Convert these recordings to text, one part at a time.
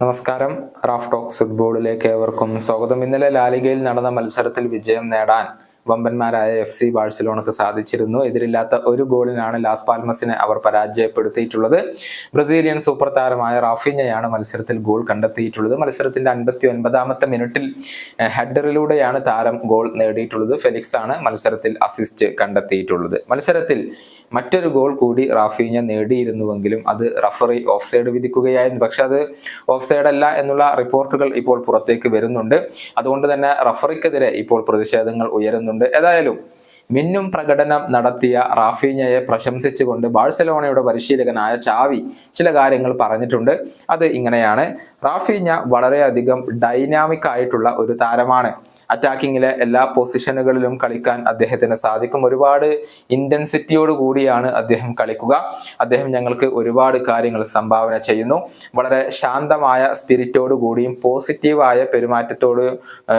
നമസ്കാരം. റാഫ് ഫുട്ബോളിലേക്ക് ഏവർക്കും സ്വാഗതം. ഇന്നലെ ലാലിഗയിൽ നടന്ന മത്സരത്തിൽ വിജയം നേടാൻ വമ്പന്മാരായ എഫ് സി ബാഴ്സലോണക്ക് സാധിച്ചിരുന്നു. എതിരില്ലാത്ത ഒരു ഗോളിനാണ് ലാസ് പാൽമസിനെ അവർ പരാജയപ്പെടുത്തിയിട്ടുള്ളത്. ബ്രസീലിയൻ സൂപ്പർ താരമായ റാഫിഞ്ഞയാണ് മത്സരത്തിൽ ഗോൾ കണ്ടെത്തിയിട്ടുള്ളത്. മത്സരത്തിന്റെ അൻപത്തി ഒൻപതാമത്തെ മിനിറ്റിൽ ഹെഡറിലൂടെയാണ് താരം ഗോൾ നേടിയിട്ടുള്ളത്. ഫെലിക്സ് ആണ് മത്സരത്തിൽ അസിസ്റ്റ് കണ്ടെത്തിയിട്ടുള്ളത്. മത്സരത്തിൽ മറ്റൊരു ഗോൾ കൂടി റാഫീഞ്ഞ നേടിയിരുന്നുവെങ്കിലും അത് റഫറി ഓഫ് സൈഡ് വിധിക്കുകയായിരുന്നു. പക്ഷെ അത് ഓഫ് സൈഡ് അല്ല എന്നുള്ള റിപ്പോർട്ടുകൾ ഇപ്പോൾ പുറത്തേക്ക് വരുന്നുണ്ട്. അതുകൊണ്ട് തന്നെ റഫറിക്കെതിരെ ഇപ്പോൾ പ്രതിഷേധങ്ങൾ ഉയരുന്നുണ്ട്. ഏതായാലും മിന്നും പ്രകടനം നടത്തിയ റാഫീഞ്ഞയെ പ്രശംസിച്ചുകൊണ്ട് ബാഴ്സലോണയുടെ പരിശീലകനായ ചാവി ചില കാര്യങ്ങൾ പറഞ്ഞിട്ടുണ്ട്. അത് ഇങ്ങനെയാണ്. റാഫീഞ്ഞ വളരെയധികം ഡൈനാമിക് ആയിട്ടുള്ള ഒരു താരമാണ്. അറ്റാക്കിങ്ങിലെ എല്ലാ പൊസിഷനുകളിലും കളിക്കാൻ അദ്ദേഹത്തിന് സാധിക്കും. ഒരുപാട് ഇന്റൻസിറ്റിയോട് കൂടിയാണ് അദ്ദേഹം കളിക്കുക. അദ്ദേഹം ഞങ്ങൾക്ക് ഒരുപാട് കാര്യങ്ങൾ സംഭാവന ചെയ്യുന്നു. വളരെ ശാന്തമായ സ്പിരിറ്റോട് കൂടിയും പോസിറ്റീവായ പെരുമാറ്റത്തോട്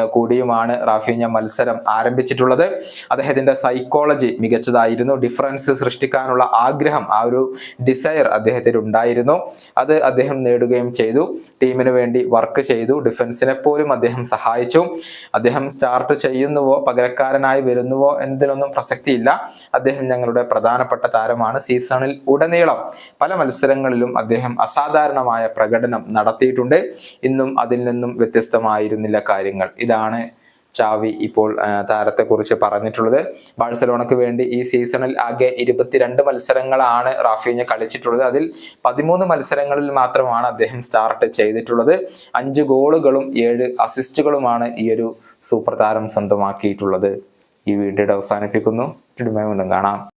കൂടിയുമാണ് റാഫീഞ്ഞ മത്സരം ആരംഭിച്ചിട്ടുള്ളത്. അദ്ദേഹത്തിന്റെ സൈക്കോളജി മികച്ചതായിരുന്നു. ഡിഫറൻസ് സൃഷ്ടിക്കാനുള്ള ആഗ്രഹം ആ ഒരു ഡിസയർ അദ്ദേഹത്തിന് ഉണ്ടായിരുന്നു. അത് അദ്ദേഹം നേടുകയും ചെയ്തു. ടീമിന് വേണ്ടി വർക്ക് ചെയ്തു. ഡിഫൻസിനെ പോലും അദ്ദേഹം സഹായിച്ചു. അദ്ദേഹം സ്റ്റാർട്ട് ചെയ്യുന്നുവോ പകരക്കാരനായി വരുന്നുവോ എന്നതിനൊന്നും പ്രസക്തിയില്ല. അദ്ദേഹം ഞങ്ങളുടെ പ്രധാനപ്പെട്ട താരമാണ്. സീസണിൽ ഉടനീളം പല മത്സരങ്ങളിലും അദ്ദേഹം അസാധാരണമായ പ്രകടനം നടത്തിയിട്ടുണ്ട്. ഇന്നും അതിൽ നിന്നും വ്യത്യസ്തമായിരുന്നില്ല കാര്യങ്ങൾ. ഇതാണ് ചാവി ഇപ്പോൾ താരത്തെ താരത്തെക്കുറിച്ച് പറഞ്ഞിട്ടുള്ളത്. ബാഴ്സലോണയ്ക്ക് വേണ്ടി ഈ സീസണിൽ ആകെ ഇരുപത്തിരണ്ട് മത്സരങ്ങളാണ് റാഫീഞ്ഞ കളിച്ചിട്ടുള്ളത്. അതിൽ പതിമൂന്ന് മത്സരങ്ങളിൽ മാത്രമാണ് അദ്ദേഹം സ്റ്റാർട്ട് ചെയ്തിട്ടുള്ളത്. അഞ്ച് ഗോളുകളും ഏഴ് അസിസ്റ്റുകളുമാണ് ഈ ഒരു സൂപ്പർ താരം സ്വന്തമാക്കിയിട്ടുള്ളത്. ഈ വീഡിയോയുടെ അവസാനിപ്പിക്കുന്നു. കാണാം.